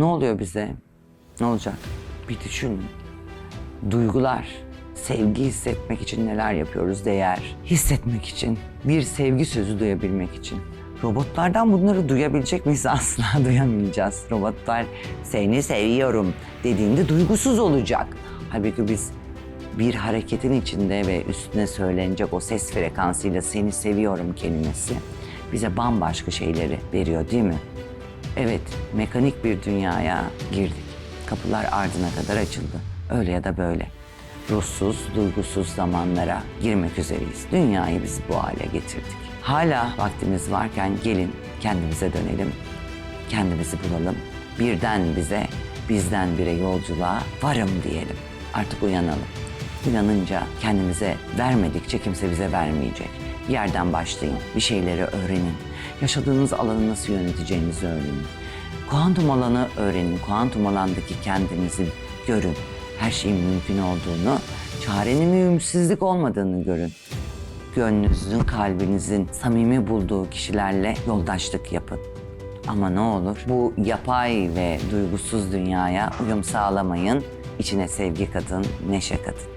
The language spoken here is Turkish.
Ne oluyor bize? Ne olacak? Bir düşünün. Duygular, sevgi hissetmek için neler yapıyoruz? Değer hissetmek için, bir sevgi sözü duyabilmek için. Robotlardan bunları duyabilecek miyiz? Asla duyamayacağız. Robotlar seni seviyorum dediğinde duygusuz olacak. Halbuki biz bir hareketin içinde ve üstüne söylenecek o ses frekansıyla seni seviyorum kelimesi bize bambaşka şeyleri veriyor değil mi? Evet, mekanik bir dünyaya girdik. Kapılar ardına kadar açıldı. Öyle ya da böyle. Ruhsuz, duygusuz zamanlara girmek üzereyiz. Dünyayı biz bu hale getirdik. Hala vaktimiz varken gelin kendimize dönelim. Kendimizi bulalım. Birden bize, bizden bire yolculuğa varım diyelim. Artık uyanalım. Uyanınca kendimize vermedikçe kimse bize vermeyecek. Bir yerden başlayın, bir şeyleri öğrenin. Yaşadığınız alanı nasıl yöneteceğinizi öğrenin. Kuantum alanı öğrenin, kuantum alandaki kendinizi görün. Her şeyin mümkün olduğunu, çarenin mühimsizlik olmadığını görün. Gönlünüzün, kalbinizin samimi bulduğu kişilerle yoldaşlık yapın. Ama ne olur bu yapay ve duygusuz dünyaya uyum sağlamayın. İçine sevgi katın, neşe katın.